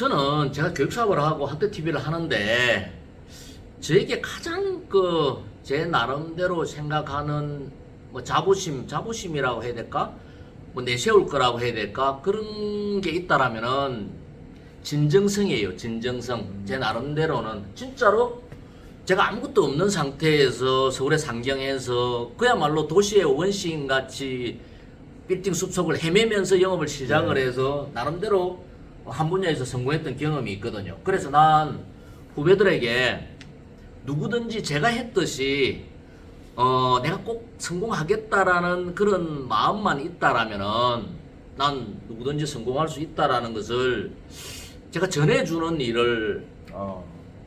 저는 제가 교육 사업을 하고 학교 TV를 하는데 저에게 가장 그 제 나름대로 생각하는 뭐 자부심, 자부심이라고 해야 될까? 뭐 내세울 거라고 해야 될까? 그런 게 있다라면은 진정성이에요. 진정성. 제 나름대로는 진짜로 제가 아무것도 없는 상태에서 서울의 상경에서 그야말로 도시의 원시인 같이 빌딩 숲속을 헤매면서 영업을 시작을 해서 나름대로 한 분야에서 성공했던 경험이 있거든요. 그래서 난 후배들에게 누구든지 제가 했듯이 어 내가 꼭 성공하겠다라는 그런 마음만 있다라면은 난 누구든지 성공할 수 있다라는 것을 제가 전해주는 일을 어.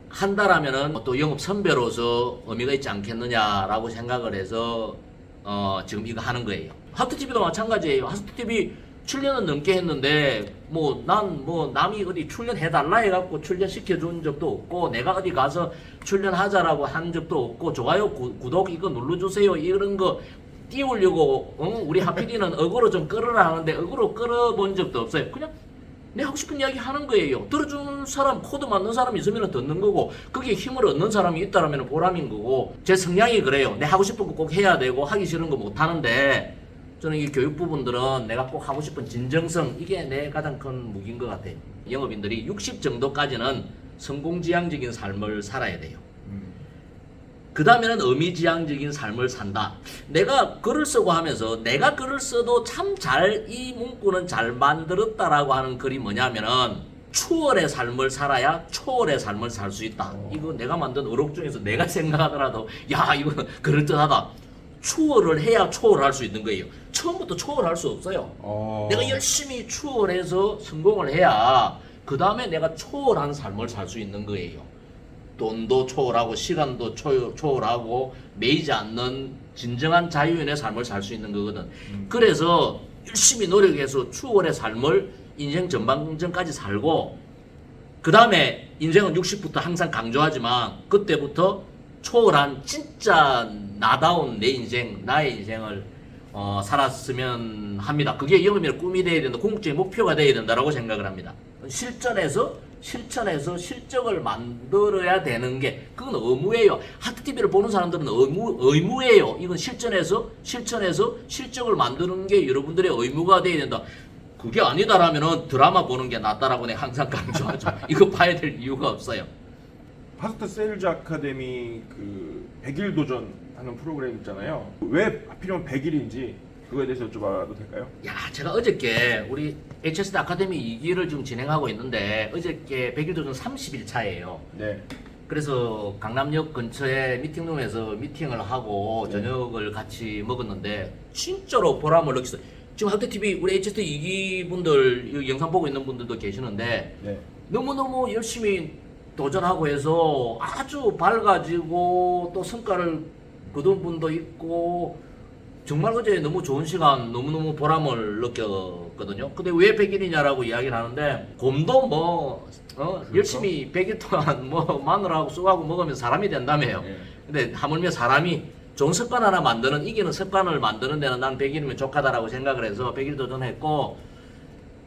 한다라면은 또 영업 선배로서 의미가 있지 않겠느냐라고 생각을 해서 어 지금 이거 하는 거예요. 하트 TV도 마찬가지예요. 하트 TV 출연은 넘게 했는데 뭐난뭐 남이 어디 출연해 달라 해갖고 출연 시켜 준 적도 없고 내가 어디 가서 출연하자라고 한 적도 없고 좋아요 구, 구독 이거 눌러주세요 이런 거 띄우려고 어? 우리 하필이는 어그로 좀 끌으라 하는데 어그로 끌어본 적도 없어요. 그냥 내 하고 싶은 이야기 하는 거예요. 들어주는 사람, 코드 맞는 사람이 있으면 듣는 거고, 그게 힘을 얻는 사람이 있다라면 보람인 거고, 제 성향이 그래요. 내 하고 싶은 거 꼭 해야 되고, 하기 싫은 거 못 하는데, 저는 이 교육 부 분들은 내가 꼭 하고 싶은 진정성, 이게 내 가장 큰 무기인 것 같아요. 영업인들이 60 정도까지는 성공지향적인 삶을 살아야 돼요. 음. 그 다음에는 의미지향적인 삶을 산다. 내가 글을 쓰고 하면서 내가 글을 써도 참 잘 이 문구는 잘 만들었다라고 하는 글이 뭐냐면은 추월의 삶을 살아야 초월의 삶을 살 수 있다. 이거 내가 만든 어록 중에서 내가 생각하더라도 야 이거는 그럴듯하다. 추월을 해야 초월할 수 있는 거예요. 처음부터 초월할 수 없어요. 어. 내가 열심히 추월해서 성공을 해야 그 다음에 내가 초월한 삶을 살 수 있는 거예요. 돈도 초월하고 시간도 초, 초월하고 매이지 않는 진정한 자유인의 삶을 살 수 있는 거거든. 그래서 열심히 노력해서 추월의 삶을 인생 전반전까지 살고 그 다음에 인생은 60부터 항상 강조하지만 그때부터 초월한 진짜 나다운 내 인생, 나의 인생을 어, 살았으면 합니다. 그게 영업의 꿈이 되어야 된다. 궁극적인 목표가 되어야 된다라고 생각을 합니다. 실전에서 실천해서 실적을 만들어야 되는 게 그건 의무예요. 하트 TV를 보는 사람들은 의무 의무예요. 이건 실전에서 실천해서 실적을 만드는 게 여러분들의 의무가 되어야 된다. 그게 아니다라면은 드라마 보는 게 낫다라고 내가 항상 강조하죠. 이거 봐야 될 이유가 없어요. 파스타 세일즈 아카데미 그 100일 도전 하는 프로그램 있잖아요. 왜 하필이면 100일인지 그거에 대해서 여쭤봐도 될까요? 야, 제가 어저께 우리 HSD 아카데미 2기를 지금 진행하고 있는데 어저께 100일 도전 30일 차예요. 네. 그래서 강남역 근처에 미팅룸에서 미팅을 하고 네. 저녁을 같이 먹었는데 진짜로 보람을 느꼈어요. 지금 학대 TV 우리 HSD 2기 분들 이 영상 보고 있는 분들도 계시는데 네. 너무너무 열심히 도전하고 해서 아주 밝아지고 또 성과를 거둔 분도 있고 정말 어제 너무 좋은 시간 너무너무 보람을 느꼈거든요. 근데 왜 100일이냐라고 이야기를 하는데 곰도 뭐 어, 그렇죠. 열심히 100일 동안 뭐 마늘하고 쑥하고 먹으면 사람이 된다며요. 네. 근데 하물며 사람이 좋은 습관 하나 만드는 이기는 습관을 만드는 데는 난 100일이면 족하다라고 생각을 해서 100일 도전했고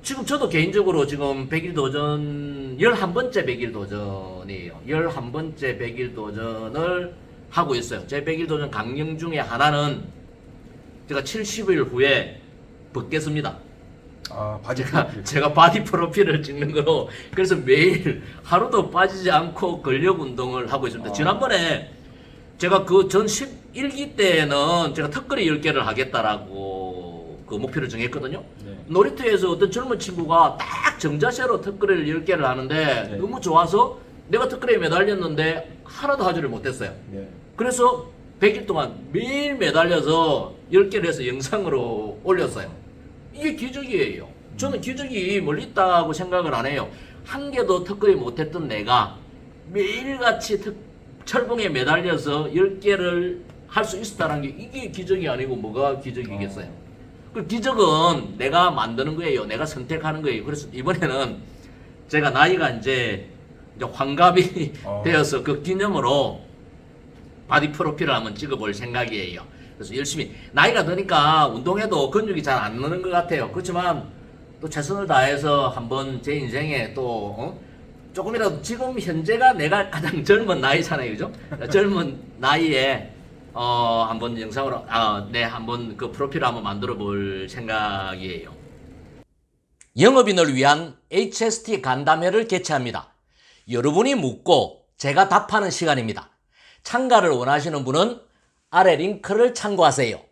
지금 저도 개인적으로 지금 100일 도전 11번째 100일 도전이에요. 11번째 100일 도전을 하고 있어요. 제 100일 도전 강령 중에 하나는 제가 70일 후에 벗겠습니다. 아 바지 제가 프로필. 제가 바디 프로필을 찍는 거로 그래서 매일 하루도 빠지지 않고 근력 운동을 하고 있습니다. 아. 지난번에 제가 그 전 11기 때는 제가 턱걸이 10개를 하겠다라고 그 목표를 정했거든요. 네. 놀이터에서 어떤 젊은 친구가 딱 정자세로 턱걸이를 10개를 하는데 네. 너무 좋아서 내가 턱걸이에 매달렸는데 하나도 하지를 못했어요. 네. 그래서 100일 동안 매일 매달려서 10개를 해서 영상으로 올렸어요. 이게 기적이에요. 저는 기적이 멀리 있다고 생각을 안 해요. 한 개도 턱걸이 못했던 내가 매일같이 턱, 철봉에 매달려서 10개를 할 수 있었다는 게 이게 기적이 아니고 뭐가 기적이겠어요. 그 기적은 내가 만드는 거예요. 내가 선택하는 거예요. 그래서 이번에는 제가 나이가 이제, 이제 환갑이 어. 되어서 그 기념으로 바디 프로필을 한번 찍어볼 생각이에요. 그래서 열심히 나이가 드니까 운동해도 근육이 잘 안 느는 것 같아요. 그렇지만 또 최선을 다해서 한번 제 인생에 또 어? 조금이라도 지금 현재가 내가 가장 젊은 나이잖아요, 그죠? 젊은 나이에 어 한번 영상으로 아네 한번 그 프로필을 한번 만들어 볼 생각이에요. 영업인을 위한 HST 간담회를 개최합니다. 여러분이 묻고 제가 답하는 시간입니다. 참가를 원하시는 분은 아래 링크를 참고하세요.